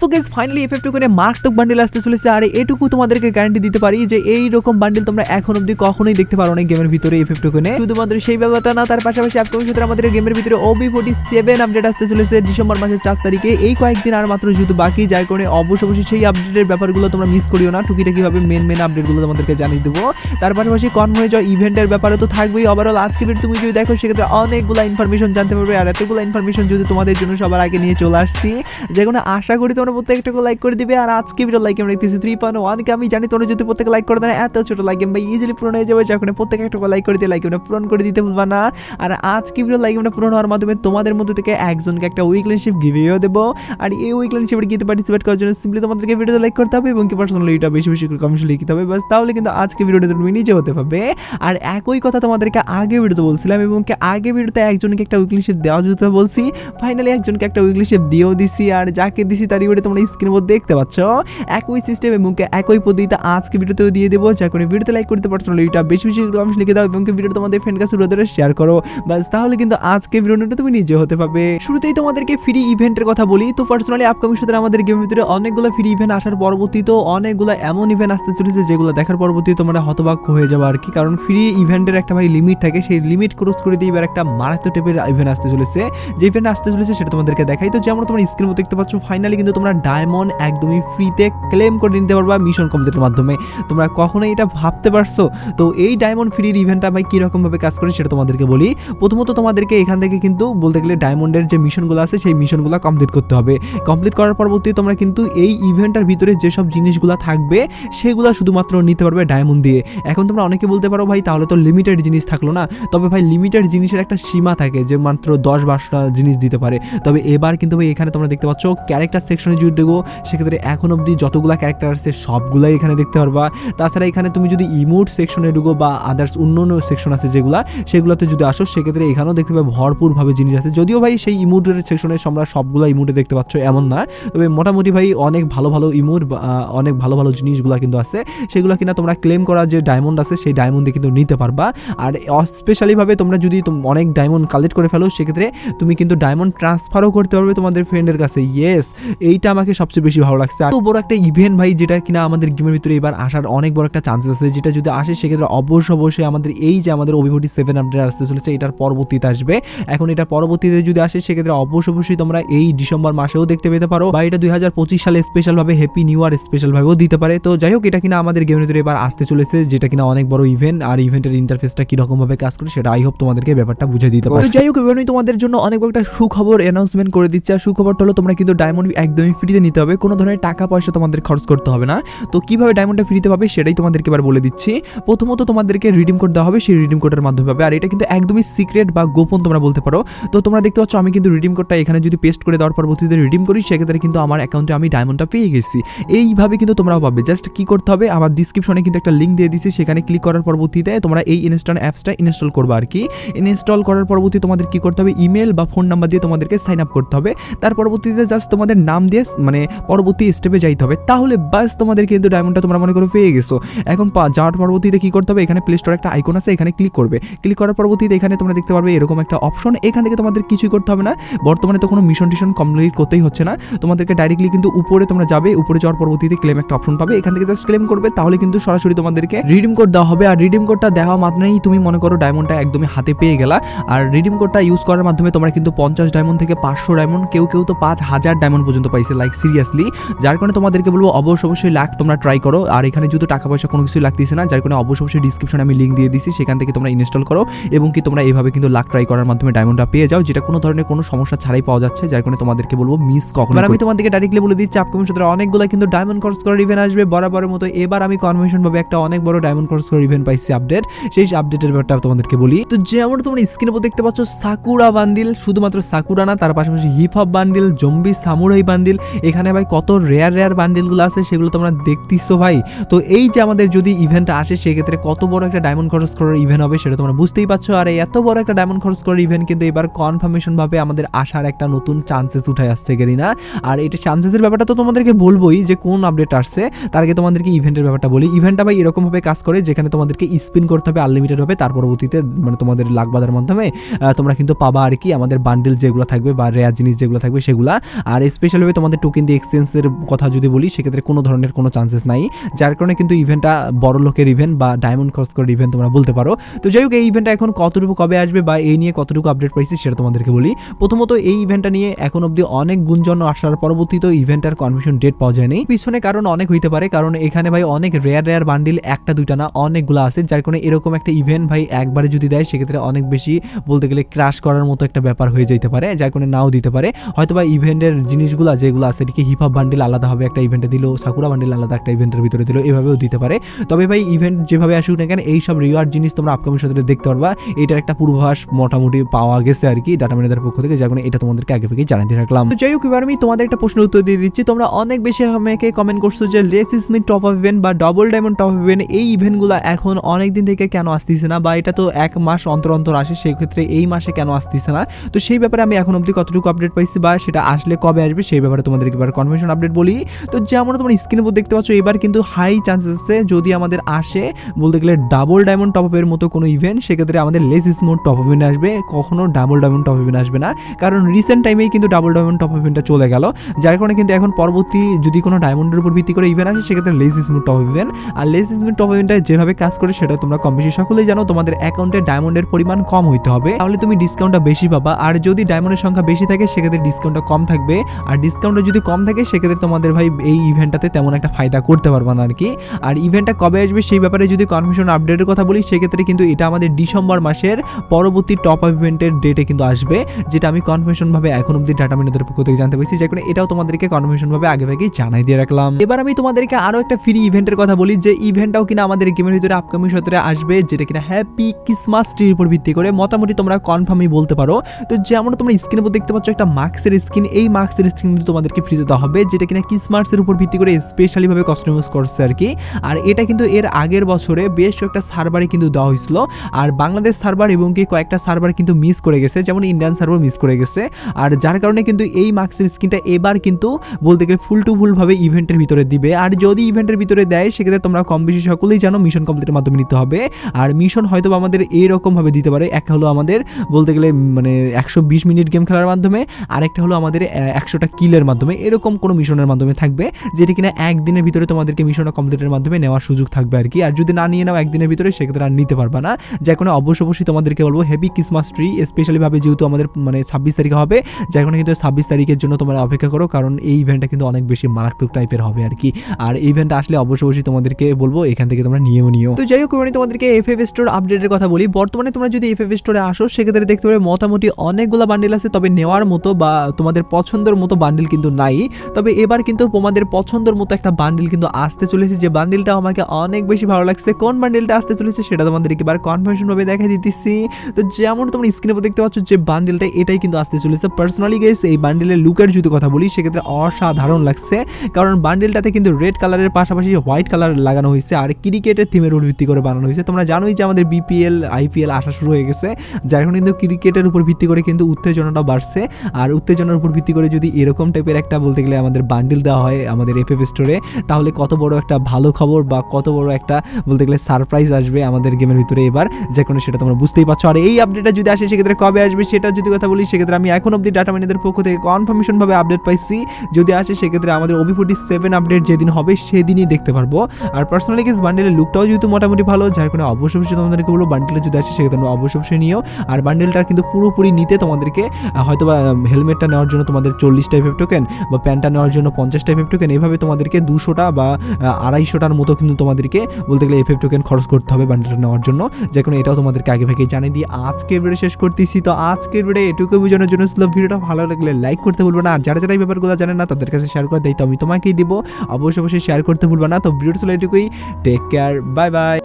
So guess finally F মারাত্মক আসতে চলেছে। আর এটুকু তোমাদেরকে গ্যারান্টি দিতে পারি যে এই রকম বান্ডিল তোমরা এখন অব্দি কখনোই দেখতে পারো গেমের ভিতরে এফ শুধুমাত্র সেই ব্যাপারটা না, তার পাশাপাশি আপকামিং সূত্রে আমাদের গেমের ভিতরে ওবি ফোর্টি সেভেন আপডেট আসতে চলেছে ডিসেম্বর মাসের চার তারিখে। এই কয়েকদিন আর মাত্র বাকি, যার কারণে অবশ্য অবশ্যই সেই আপডেটের ব্যাপারগুলো তোমরা মিস করিও না। টুকিটাকি ভাবে মেন মেন আপডেটগুলো তোমাদেরকে জানিয়ে দেবো। তার পাশাপাশি কনভয়ে যাওয়া ইভেন্টের ব্যাপারে তো থাকবেই। ওভারঅল আজকে ভিডিও তুমি যদি দেখো, সেক্ষেত্রে অনেকগুলো ইনফরমেশন জানতে পারবে। আর এতগুলো ইনফরমেশন যদি তোমাদের জন্য সবার আগে নিয়ে চলে আসছি যে কোনো আশা করি তোমরা প্রত্যেকটা লাইক করে দিবে। আর আজকে ভিডিও লাইক আমরা দেখতেছি থ্রি পয়েন্ট ওয়ানকে আমি জানি তোমরা যদি প্রত্যেকে লাইক করে দেন, এত ছোট লাইক ভাই ইজিলি পূরণ হয়ে যাবে যখন প্রত্যেক একটা লাইক করে দিয়ে লাইক আমরা পূরণ করে দিতে ভুলবা না। আর আজকে ভিডিও লাইক আমরা পূরণ হওয়ার মাধ্যমে তোমাদের মধ্যে থেকে একজনকে একটা উইকলেনশিপ গিভেও দেবো। আর এই উইকলেনশিপের গিয়ে পার্টিসিপেট করার জন্য সিম্পলি তোমাদেরকে ভিডিওতে লাইক করতে হবে এবং কি পার্সোনালি এটা বেশি বেশি করে কমেন্ট লিখতে হবে। বাস তাহলে কিন্তু আজকে ভিডিওটা তুমি নিজে হতে পারবে। আর একই কথা তোমাদেরকে আগে ভিডিওতে বলছিলাম এবং কি আগে ভিডিওতে একজনকে একটা উইকলিশিপ দেওয়া যেতে বলছি। ফাইনালি একজনকে একটা উইকলিশিপ দিয়েও দিছি। আর যাকে দিছি তারই ভিডিও তোমরা স্ক্রিনের মধ্যে দেখতে পাচ্ছ। একই সিস্টেম এবং একই পদ্ধতিতে আজকে ভিডিওতেও দিয়ে দেবো। যা করে ভিডিওতে লাইক করতে পারছ না এটা বেশি বেশি কমেন্ট লিখে দাও এবং ভিডিও তোমাদের ফ্রেন্ড কাছে রোদরে শেয়ার করো। বাস তাহলে কিন্তু আজকে ভিডিওটা তুমি নিজে হতে পারবে। শুরুতেই তোমাদেরকে ফ্রি ইভেন্টের কথা বলি। তো পার্সোনালি আপকামিং সাথে আমাদের গেমের ভিতরে অনেকগুলো ফ্রি ইভেন্ট আসার পরবর্তীতেও অনেকগুলো এমন ইভেন্ট আসতে চলেছে যেগুলো দেখার পরবর্তী তোমরা হতবাক হয়ে যাবে আর কি। কারণ ফ্রি ইভেন্টের একটা ভাই লিমিট থাকে, সেই লিমিট ক্রস করে দিয়ে এবার একটা মারাত্মক টাইপের ইভেন্ট আসতে চলেছে। যে ইভেন্ট আসতে চলেছে সেটা তোমাদেরকে দেখাই। তো যেমন তোমার স্ক্রিন দেখতে পাচ্ছ ফাইনালি কিন্তু তোমরা ডায়মন্ড একদমই ফ্রিতে ক্লেম করে নিতে পারবা মিশন কমপ্লিটের মাধ্যমে। তোমরা কখনোই এটা ভাবতে পারছ? তো এই ডায়মন্ড ফ্রির ইভেন্টটা ভাই কীরকম ভাবে কাজ করে সেটা তোমাদেরকে বলি। প্রথমত তোমাদেরকে এখান থেকে কিন্তু বলতে গেলে ডায়মন্ডের যে মিশনগুলো আছে, সেই মিশনগুলো কমপ্লিট করতে হবে। কমপ্লিট করার পরবর্তী তোমরা কিন্তু এই ইভেন্টটার ভিতরে যেসব জিনিসগুলো থাকবে, সেগুলো শুধুমাত্র নিতে পারবে ডায়মন্ড দিয়ে। এখন তোমরা অনেকে বলতে পারো, ভাই, তাহলে তো লিমিটেড জিনিস থাকল না। তবে ভাই লিমিটেড জিনিসের একটা সীমা থাকে যে মাত্র দশ বারোটা জিনিস দিতে পারে। তবে এবার কিন্তু ভাই, এখানে তোমরা দেখতে পাচ্ছ ক্যারেক্টার সেকশনে যদি দেখো, সেক্ষেত্রে এখন অবধি যতগুলো ক্যারেক্টার আছে, সবগুলাই এখানে দেখতে পারবা। তাছাড়া এখানে তুমি যদি ইমোট সেকশনে ঢুকো বা আদার্স অন্য অন্য সেকশন আছে যেগুলা, সেগুলোতে যদি আসো, সেক্ষেত্রে এখানেও দেখতে পাবে ভরপুরভাবে জিনিস আছে। যদিও ভাই সেই ইমোটের সেকশনে তোমরা সবগুলো ইমোটে দেখতে পাচ্ছ, এমন না। তবে মোটামুটি ভাই অনেক ভালো ভালো ইমোট অনেক ভালো ভালো জিনিসগুলো কিন্তু আছে। সেগুলো কিনা তোমরা ক্লেম করা যে ডায়মন্ড আছে, সেই ডায়মন্ড কিন্তু নিতে পারবা। আর স্পেশালিভাবে তোমরা যদি অনেক ডায়মন্ড কালেক্ট করে ফেলো, সেক্ষেত্রে তুমি কিন্তু ডায়মন্ড ট্রান্সফারও করতে পারবে তোমাদের ফ্রেন্ডের কাছে। ইয়েস এইটা আমাকে সবচেয়ে বেশি ভালো লাগছে। এত বড় একটা ইভেন্ট ভাই, যেটা কিনা আমাদের গেমের ভিতরে এবার আসার অনেক বড় একটা চান্সেস আছে, যেটা যদি আসে, সেক্ষেত্রে অবশ্যই অবশ্যই আমাদের এই যে আমাদের অভিভূতি সেভেন আপডেট আসতে চলেছে, এটার পরবর্তীতে আসবে। এখন এটা পরবর্তীতে যদি আসে, সেক্ষেত্রে অবশ্যই অবশ্যই তোমরা এই ডিসেম্বর মাসেও দেখতে পেতে পারো। বা এটা দুই হাজার পঁচিশ সালে স্পেশাল ভাবে হ্যাপি নিউ ইয়ার স্পেশাল ভাবেও দিতে পারে। তো যাই হোক, এটা কিনা আমাদের গেমের ভিতরে এবার আসতে চলেছে, যেটা কিনা অনেক বড় ইভেন্ট আর ইভেন্টের ইন্টারফেসটা কীরকম ভাবে কাজ করে, সেটা আই হোপ তোমাদেরকে ব্যাপারটা বুঝে দিতে পারে যাই হোক, এবার তোমাদের জন্য অনেক বড় একটা সুখবর অ্যানাউন্সমেন্ট করে দিচ্ছে। আর সুখবরটা হলো, তোমরা কিন্তু ডায়মন্ড একদমই ফ্রিতে নিতে হবে। কোনো ধরনের টাকা পয়সা তোমাদের খরচ করতে হবে না। তো কীভাবে ডায়মন্ডটা ফ্রিতে পাবে সেটাই তোমাদেরকে এবার বলে দিচ্ছি। প্রথমত তোমাদেরকে রিডিম কোড দেওয়া হবে, সেই রিডিম কোডের মাধ্যমে পাবে। আর এটা কিন্তু একদমই সিক্রেট বা গোপন তোমরা বলতে পারো। তো তোমরা দেখতে পাচ্ছ, আমি কিন্তু রিডিম কোডটা এখানে যদি পেস্ট করে দেওয়ার পরবর্তীতে রিডিম করি, সেক্ষেত্রে কিন্তু আমার অ্যাকাউন্টে আমি ডায়মন্ডটা পেয়ে গেছি। এইভাবে কিন্তু তোমরাও পাবে। জাস্ট কি করতে হবে, আমার ডিসক্রিপশনে কিন্তু একটা লিঙ্ক দিয়ে দিচ্ছি সেখানে ক্লিক করার পরবর্তীতে তোমরা এই ইনস্টল অ্যাপসটা ইনস্টল করবে আর কি। ইনস্টল করার পরবর্তী তোমাদের কি করতে হবে ইমেল বা ফোন নাম্বার দিয়ে তোমাদেরকে সাইন আপ করতে হবে। তার পরবর্তীতে জাস্ট তোমাদের নাম দিয়ে মানে পরবর্তী স্টেপে যাইতে হবে। তাহলে বাস তোমাদের কিন্তু ডায়মন্ডটা তোমরা মনে করো পেয়ে গেছো। এখন যাওয়ার পরবর্তীতে কি করতে হবে? এখানে প্লে স্টোর একটা আইকন আছে, এখানে ক্লিক করবে। ক্লিক করার পরবর্তীতে এখানে তোমরা দেখতে পারবে এরকম একটা অপশন এখান থেকে তোমাদের কিছুই করতে হবে না। বর্তমানে তো কোনো মিশন টিশন কমপ্লিট করতেই হচ্ছে না। তোমাদেরকে ডাইরেক্টলি কিন্তু উপরে তোমরা যাবে, উপরে যাওয়ার পরবর্তীতে ক্লেম একটা অপশন পাবে। এখান থেকে জাস্ট ক্লেম করবে, তাহলে কিন্তু সরাসরি তোমাদেরকে রিডিম কোড দেওয়া হবে। আর রিডিম কোডটা দেওয়া মাত্রই তুমি মনে করো ডায়মন্ডটা একদমই হাতে পেয়ে গেলা। আর রিডিম কোডটা ইউজ করার মাধ্যমে তোমরা কিন্তু পঞ্চাশ ডায়মন্ড থেকে পাঁচশো ডায়মন্ড কেউ কেউ তো পাঁচ হাজার ডায়মন্ড পর্যন্ত পাইছে লাইক সিরিয়াসলি যার কারণে তোমাদেরকে বলব অবশ্যই অবশ্যই লাখ তোমরা ট্রাই করো। আর এখানে যেহেতু টাকা পয়সা কোনো কিছু লাগতেছে না যার কারণে অবশ্যই অবশ্যই ডিসক্রিপশনে আমি লিঙ্ক দিয়ে দিচ্ছি সেখান থেকে তোমরা ইনস্টল করো। এবং কি তোমরা এইভাবে কিন্তু লাখ ট্রাই করার মাধ্যমে ডায়মন্ডটা পেয়ে যাও যেটা কোনো ধরনের কোনো সমস্যা ছাড়াই পাওয়া যাচ্ছে যার কারণে তোমাদেরকে বলব মিস কখনো আমি তোমাদেরকে ডাইরেক্টলি বলে দিচ্ছি আপকামিং সূত্রে অনেকগুলো কিন্তু ডায়মন্ড কোর্স করার ইভেন্ট আসবে বরাবরের মতো। এবার আমি কনভেনশন ভাবে একটা অনেক বড় ডায়মন্ড কোর্স করার ইভেন্ট পাইছি আপডেট সেই আপডেটের ব্যাপারটা তোমাদেরকে বলি। তো যেমন তোমরা স্ক্রিনের উপর দেখতে পাচ্ছ সাকুরা বান্ডিল শুধুমাত্র সাকুরা না তার পাশাপাশি hip hop bundle zombie samurai bundle এখানে ভাই কত রেয়ার রেয়ার বান্ডিলগুলো আছে, সেগুলো তোমরা দেখতেছো ভাই। তো এই যে আমাদের যদি ইভেন্টটা আসে, সেক্ষেত্রে কত বড় একটা ডায়মন্ড খরচ করার ইভেন্ট হবে সেটা তোমরা বুঝতেই পারছ। আর এত বড় একটা ডায়মন্ড খরচ করার ইভেন্ট কিন্তু এবার কনফার্মেশন ভাবে আমাদের আসার একটা নতুন চান্সেস উঠে আসছে, গেরিনা। আর এটা চান্সেসের ব্যাপারটা তো তোমাদেরকে বলবোই যে কোন আপডেট আসছে, তার আগে তোমাদেরকে ইভেন্টের ব্যাপারটা বলি। ইভেন্টটা ভাই এরকমভাবে কাজ করে, যেখানে তোমাদেরকে স্পিন করতে হবে আনলিমিটেড হবে তার পরবর্তীতে মানে তোমাদের লাখ বাজার মাধ্যমে তোমরা কিন্তু পাবা আর কি আমাদের বান্ডেল যেগুলো থাকবে বা রেয়ার জিনিস যেগুলো থাকবে সেগুলো। আর স্পেশালভাবে তোমাদের টোকেন দিয়ে এক্সচেঞ্জের কথা যদি বলি সেক্ষেত্রে কোনো ধরনের কোনো চান্সেস নাই। যার কারণে কিন্তু ইভেন্টটা বড় লোকের ইভেন্ট বা ডায়মন্ড ক্রস করে ইভেন্ট তোমরা বলতে পারো। তো যাই হোক, এই ইভেন্টটা এখন কতটুকু কবে আসবে বা এই নিয়ে কতটুকু আপডেট পাইছি সেটা তোমাদেরকে বলি। প্রথমত এই ইভেন্টটা নিয়ে এখন অবধি অনেক গুঞ্জন আসার পরবর্তীতে ইভেন্টের কনফার্মেশন ডেট পাওয়া যায়নি। পিছনে কারণ অনেক হইতে পারে, কারণ এখানে ভাই অনেক রেয়ার রেয়ার বান্ডিল একটা, দুইটা না, অনেকগুলো আছে। যার কারণে এরকম একটা ইভেন্ট ভাই একবারে যদি দেয়, সেক্ষেত্রে অনেক বেশি বলতে গেলে ক্রাশ করার মতো একটা ব্যাপার হয়ে যেতে পারে, যার কারণে নাও দিতে পারে। হয়তো বা ইভেন্টের জিনিসগুলো যেগুলো আছে এদিকে হিপ হপ বান্ডিল আলাদা হবে একটা ইভেন্টে দিল সাকুরা বান্ডিল আলাদা একটা ইভেন্টের ভিতরে দিল, এভাবেও দিতে পারে। তবে ভাই ইভেন্ট যেভাবে আসুক না কেন এই সব রিওয়ার্ড জিনিস তোমরা আপকামিং সাথে দেখতে পারবা। এটার একটা পূর্বাভাস মোটামুটি পাওয়া গেছে আর কি ডাটা ম্যানেজার পক্ষ থেকে কারণে এটা তোমাদেরকে আগে থেকেই জানিয়ে রাখলাম। যাই হোক, এবার আমি তোমাদের একটা প্রশ্ন উত্তর দিয়ে দিচ্ছি। তোমরা অনেক বেশি আমাকে কমেন্ট করছ যে লেস ইসমিন টপ অফ ইভেন্ট বা double diamond top up event এই ইভেন্টগুলো এখন অনেক দিন থেকে কেন আসতেছে না? বা এটা তো এক মাস অন্তর অন্তর আসে, সেই ক্ষেত্রে এই মাসে কেন আসতেছে না? তো সেই ব্যাপারে আমি এখন অবধি কতটুকু আপডেট পাইছি বা সেটা আসলে কবে আসবে, সেই ব্যাপারে তোমাদেরকে এবার কনফার্মেশন আপডেট বলি। তো যেমন তোমরা স্ক্রিনের উপর দেখতে পাচ্ছ, এবার কিন্তু হাই চান্সেস আছে যদি আমাদের আসে, বলতে গেলে ডাবল ডায়মন্ড টপ আপের মতো কোনো ইভেন্ট সেক্ষেত্রে আমাদের লেস স্মুথ টপ ইভেন্ট আসবে, কখনো ডাবল ডায়মন্ড টপ ইভেন্ট আসবে না। কারণ রিসেন্ট টাইমেই কিন্তু ডাবল ডায়মন্ড টপ ইভেন্টটা চলে গেল। যার কারণে কিন্তু এখন পরবর্তী যদি কোনো ডায়মন্ডের উপর ভিত্তি করে ইভেন্ট আসে, সেক্ষেত্রে লেস স্মুথ টপ ইভেন্ট আর লেস স্মুথ টপ ইভেন্টটা যেভাবে কাজ করে, সেটা তোমরা কম বেশি সকলেই জানো, তোমাদের অ্যাকাউন্টে ডায়মন্ডের পরিমাণ কম হইতে হবে। তাহলে তুমি ডিসকাউন্টটা বেশি পাবা। আর যদি ডায়মন্ডের সংখ্যা বেশি থাকে, সেক্ষেত্রে ডিসকাউন্টটা কম থাকবে। আর ডিসকাউন্টটা যদি কম থাকে, সেক্ষেত্রে তোমাদের ভাই এই ইভেন্টটাতে তেমন একটা ফায়দা করতে পারবা না আর কি আর ইভেন্টটা কবে আসবে সেই ব্যাপারে যদি কনফার্মেশন আপডেটের কথা বলি, সেক্ষেত্রে কিন্তু এটা আমাদের ডিসেম্বর মাসের পরবর্তী টপ আপ ইভেন্টের ডেটে কিন্তু আসবে, যেটা আমি কনফার্মেশন ভাবে এখন অব্দি ডাটা মিনাদের পক্ষ থেকে জানতে পারছি। কারণে এটাও তোমাদেরকে কনফার্মেশন ভাবে আগে ভাগেই জানাই দিয়ে রাখলাম। এবার আমি তোমাদেরকে আরও একটা ফ্রি ইভেন্টের কথা বলি, যে ইভেন্টটাও কিনা আমাদের গেমের ভিতরে আপকামিং সতেরে আসবে, যেটা কিনা হ্যাপি ক্রিসমাস ট্রির উপর ভিত্তি করে। মোটামুটি তোমরা কনফার্মই বলতে পারো। তো যেমন তোমরা স্ক্রিনের উপর দেখতে পাচ্ছ, একটা মাস্কের স্কিন এই মার্কসের স্কিন তোমাদেরকে ফ্রিতে দেওয়া হবে, যেটা কিনা ক্রিসমাসের উপর ভিত্তি করে স্পেশালিভাবে কাস্টমাইজ করছে আর কি। আর এটা কিন্তু এর আগের বছরে বেশ কয়েকটা সার্ভারে কিন্তু দেওয়া হয়েছিল। আর বাংলাদেশ সার্ভার এবং কি কয়েকটা সার্ভার কিন্তু মিস করে গেছে, যেমন ইন্ডিয়ান সার্ভার মিস করে গেছে। আর যার কারণে কিন্তু এই মার্কসের স্কিনটা এবার কিন্তু বলতে গেলে ফুল টু ফুলভাবে ইভেন্টের ভিতরে দিবে। আর যদি ইভেন্টের ভিতরে দেয়, সেক্ষেত্রে তোমরা কম বেশি সকলেই জানো মিশন কমপ্লিটের মাধ্যমে নিতে হবে। আর মিশন হয়তো আমাদের এইরকম ভাবে দিতে পারে। একটা হলো আমাদের বলতে গেলে মানে একশো বিশ মিনিট গেম খেলার মাধ্যমে, আরেকটা হলো আমাদের একশোটা কিলের মাধ্যমে। এরকম কোনো মিশনের মাধ্যমে থাকবে। যেটা কিনা একদিনের ভিতরে তোমাদেরকে মিশনটা কমপ্লিটের মাধ্যমে নেওয়ার সুযোগ থাকবে আর কি। আর যদি না নিয়ে নাও একদিনের ভিতরে, সেক্ষেত্রে আর নিতে পারবে না। যার কারণে অবশ্য অবশ্যই তোমাদেরকে বলব হেভি ক্রিসমাস ট্রি স্পেশালিভাবে যেহেতু আমাদের মানে ছাব্বিশ তারিখে হবে যার কারণে কিন্তু ছাব্বিশ তারিখের জন্য তোমরা অপেক্ষা করো, কারণ এই ইভেন্টটা কিন্তু অনেক বেশি মারাত্মক টাইপের হবে আর কি। আর এই ইভেন্ট আসলে অবশ্য অবশ্যই তোমাদেরকে বলব, এখান থেকে তোমরা নিয়েও নিও। তো যাই হোক আমি তোমাদেরকে এফ এফ স্টোর আপডেটের কথা বলি। বর্তমানে তোমরা যদি এফ এফ স্টোরে আসো, সেক্ষেত্রে দেখতে পাবে মোটামুটি অনেকগুলো বান্ডিল আছে, তবে নেওয়ার মতো বা তোমাদের পছন্দের মতো বান্ডিল কিন্তু নাই। তবে এবার কিন্তু তোমাদের পছন্দের মতো একটা বান্ডিল কিন্তু আসতে চলেছে। যে বান্ডিলটা আমাকে অনেক বেশি ভালো লাগছে। কোন বান্ডিলটা আসতে চলেছে সেটা তোমাদেরকে এবার কনফার্মেশন ভাবে দেখাই দিতেছি। তো যেমন তোমরা স্ক্রিনে দেখতে পাচ্ছ যে বান্ডিলটা এটাই কিন্তু আসতে চলেছে। পার্সোনালি গেস এই বান্ডিলের লুকের যদি কথা বলি, সেক্ষেত্রে অসাধারণ লাগছে। কারণ বান্ডিলটাতে কিন্তু রেড কালারের পাশাপাশি হোয়াইট কালার লাগানো হয়েছে আর ক্রিকেটের থিমের উপর ভিত্তি করে বানানো হয়েছে। তোমরা জানোই যে আমাদের বিপিএল আইপিএল আসা শুরু হয়ে গেছে। যার কারণে কিন্তু ক্রিকেটের উপর ভিত্তি করে কিন্তু উত্তেজনাটা বাড়ছে। আর উত্তেজনার উপর ভিত্তি করে যদি এরকম টাইপের একটা বলতে গেলে আমাদের বান্ডিল দেওয়া হয় আমাদের এফ এফ স্টোরে তাহলে কত বড় একটা ভালো খবর বা কত বড় একটা বলতে গেলে সারপ্রাইজ আসবে আমাদের গেমের ভিতরে এবার, যে কোনো সেটা তোমরা বুঝতেই পারছ। আর এই আপডেটটা যদি আসে, সেক্ষেত্রে কবে আসবে সেটা যদি কথা বলি, সেক্ষেত্রে আমি এখন অব্দি ডাটা ম্যানেজার পক্ষ থেকে কনফার্মেশন ভাবে আপডেট পাইছি। যদি আসে, সেক্ষেত্রে আমাদের ওবি ফোর্টি সেভেন আপডেট যেদিন হবে, সেদিনই দেখতে পারব। আর পার্সোনালি কেস বান্ডেলের লুকটাও যেহেতু মোটামুটি ভালো, যার কারণে অবশ্যই অবশ্যই তোমাদেরকে বলব বান্ডেলে যদি আসে, সেক্ষেত্রে তোমরা অবশ্যই অবশ্যই নিও। আর বান্ডেলটা কিন্তু পুরোপুরি নিতে তোমাদেরকে হয়তো বা হেলমেটটা নেওয়ার জন্য তোমাদের চল্লিশ টাইপের টোকেন বা প্যান্টটা নেওয়ার জন্য পঞ্চাশ টাইপের টোকেন এভাবে তোমাদেরকে দুশোটা বা আড়াইশোটার মতো কিন্তু তোমাদেরকে বলতে গেলে এফএফ টোকেন খরচ করতে হবে বান্ডেলটা নেওয়ার জন্য। যে কোনো এটাও তোমাদেরকে আগে ভাগে জানিয়ে দিয়ে আজকের ভিডিও শেষ করতেছি। তো আজকের ভিডিও এটুকু বোঝানোর জন্য ছিল ভিডিওটা ভালো লাগলে লাইক করতে ভুলবে না। আর যারা যারা এই ব্যাপারগুলো জানে না, তাদের কাছে শেয়ার করে দেয় তো আমি তোমাকেই দিব। অবশ্যই অবশ্যই শেয়ার করতে ভুলবে না। তো ভিডিওটা ছিল এটুকুই। Take care bye bye